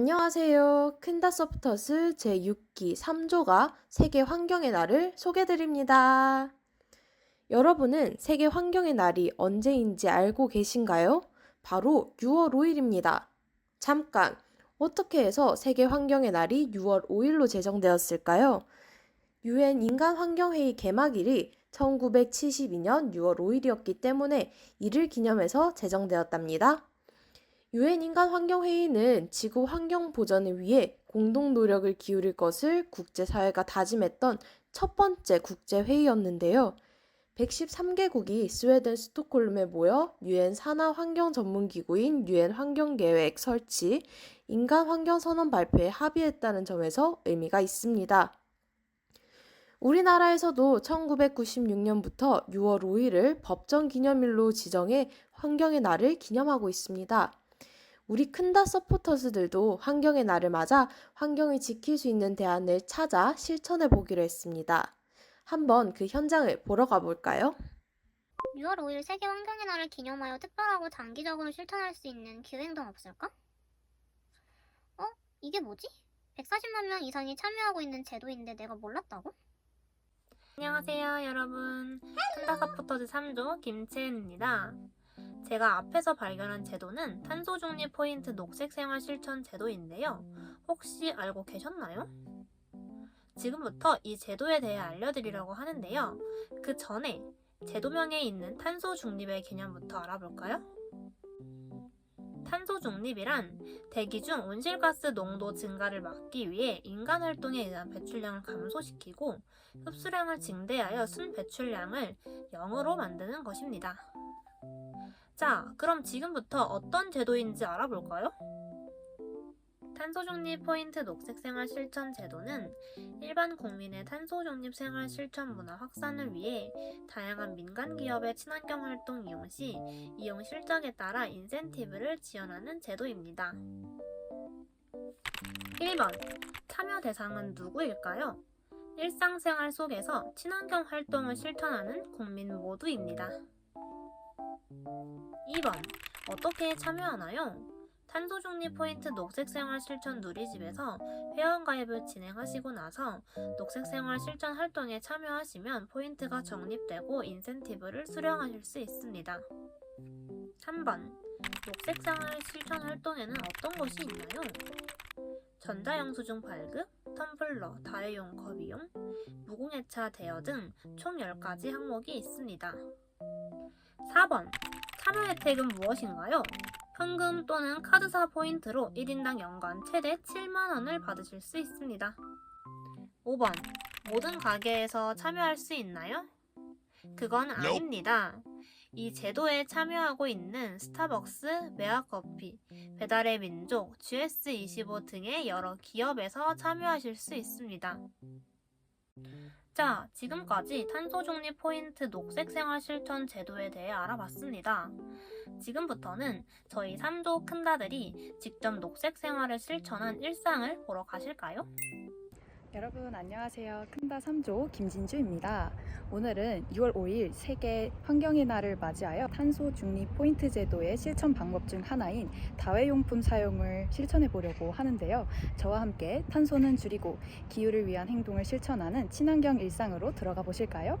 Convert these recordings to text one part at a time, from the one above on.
안녕하세요. 큰다서프터스 제6기 3조가 세계 환경의 날을 소개드립니다. 여러분은 세계 환경의 날이 언제인지 알고 계신가요? 바로 6월 5일입니다. 잠깐, 어떻게 해서 세계 환경의 날이 6월 5일로 제정되었을까요? 유엔 인간 환경회의 개막일이 1972년 6월 5일이었기 때문에 이를 기념해서 제정되었답니다. 유엔 인간 환경 회의는 지구 환경 보전을 위해 공동 노력을 기울일 것을 국제사회가 다짐했던 첫 번째 국제 회의였는데요. 113개국이 스웨덴 스톡홀름에 모여 유엔 산하 환경 전문 기구인 유엔 환경 계획 설치, 인간 환경 선언 발표에 합의했다는 점에서 의미가 있습니다. 우리나라에서도 1996년부터 6월 5일을 법정 기념일로 지정해 환경의 날을 기념하고 있습니다. 우리 큰다 서포터즈들도 환경의 날을 맞아 환경을 지킬 수 있는 대안을 찾아 실천해 보기로 했습니다. 한번 그 현장을 보러 가볼까요? 6월 5일 세계 환경의 날을 기념하여 특별하고 장기적으로 실천할 수 있는 기후행동 없을까? 어? 이게 뭐지? 140만 명 이상이 참여하고 있는 제도인데 내가 몰랐다고? 안녕하세요 여러분 큰다사포터즈 3조 김채은입니다 제가 앞에서 발견한 제도는 탄소중립 포인트 녹색생활 실천 제도인데요 혹시 알고 계셨나요? 지금부터 이 제도에 대해 알려드리려고 하는데요 그 전에 제도명에 있는 탄소 중립의 개념부터 알아볼까요? 탄소 중립이란 대기 중 온실가스 농도 증가를 막기 위해 인간 활동에 의한 배출량을 감소시키고 흡수량을 증대하여 순 배출량을 0으로 만드는 것입니다. 자, 그럼 지금부터 어떤 제도인지 알아볼까요? 탄소 중립 포인트 녹색 생활 실천 제도는 일반 국민의 탄소 중립 생활 실천 문화 확산을 위해 다양한 민간 기업의 친환경 활동 이용 시 이용 실적에 따라 인센티브를 지원하는 제도입니다. 1번 참여 대상은 누구일까요? 일상생활 속에서 친환경 활동을 실천하는 국민 모두입니다. 2번 어떻게 참여하나요? 탄소 중립 포인트 녹색 생활 실천 누리집에서 회원 가입을 진행하시고 나서 녹색 생활 실천 활동에 참여하시면 포인트가 적립되고 인센티브를 수령하실 수 있습니다. 3번 녹색 생활 실천 활동에는 어떤 것이 있나요? 전자영수증 발급, 텀블러, 다회용 컵 이용, 무공해차 대여 등 총 10가지 항목이 있습니다. 4번 참여 혜택은 무엇인가요? 현금 또는 카드사 포인트로 1인당 연간 최대 7만원을 받으실 수 있습니다. 5번. 모든 가게에서 참여할 수 있나요? 그건 아닙니다. 이 제도에 참여하고 있는 스타벅스, 메아커피, 배달의 민족, GS25 등의 여러 기업에서 참여하실 수 있습니다. 자, 지금까지 탄소 중립 포인트 녹색 생활 실천 제도에 대해 알아봤습니다. 지금부터는 저희 3조 큰다들이 직접 녹색 생활을 실천한 일상을 보러 가실까요? 여러분 안녕하세요. 큰다 3조 김진주입니다. 오늘은 6월 5일 세계 환경의 날을 맞이하여 탄소 중립 포인트 제도의 실천 방법 중 하나인 다회용품 사용을 실천해 보려고 하는데요. 저와 함께 탄소는 줄이고 기후를 위한 행동을 실천하는 친환경 일상으로 들어가 보실까요?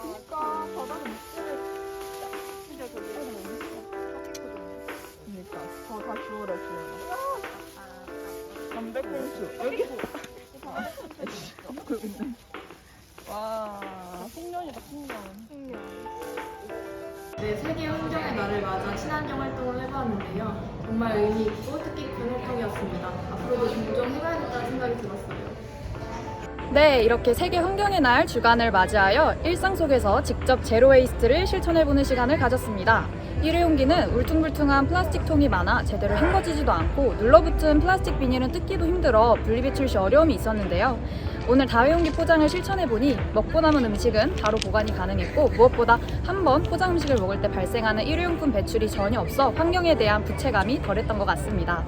그니까 바닥에 목줄을 진짜 저기 그니까 더다 주워라 주워라 담배꽁초 여기 그러고 있네 와 풍년이다 풍년 네, 세계 환경의 날을 맞아 친환경 활동을 해봤는데요. 정말 의미 있고 뜻깊은 활동이었습니다. 앞으로도 종종 해봐야겠다는 생각이 들었어요. 네, 이렇게 세계 환경의 날 주간을 맞이하여 일상 속에서 직접 제로 웨이스트를 실천해보는 시간을 가졌습니다. 일회용기는 울퉁불퉁한 플라스틱 통이 많아 제대로 헹궈지지도 않고 눌러붙은 플라스틱 비닐은 뜯기도 힘들어 분리배출 시 어려움이 있었는데요. 오늘 다회용기 포장을 실천해보니 먹고 남은 음식은 바로 보관이 가능했고 무엇보다 한 번 포장 음식을 먹을 때 발생하는 일회용품 배출이 전혀 없어 환경에 대한 부채감이 덜했던 것 같습니다.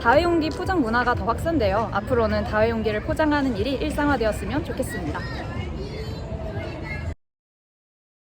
다회용기 포장 문화가 더 확산되어 앞으로는 다회용기를 포장하는 일이 일상화되었으면 좋겠습니다.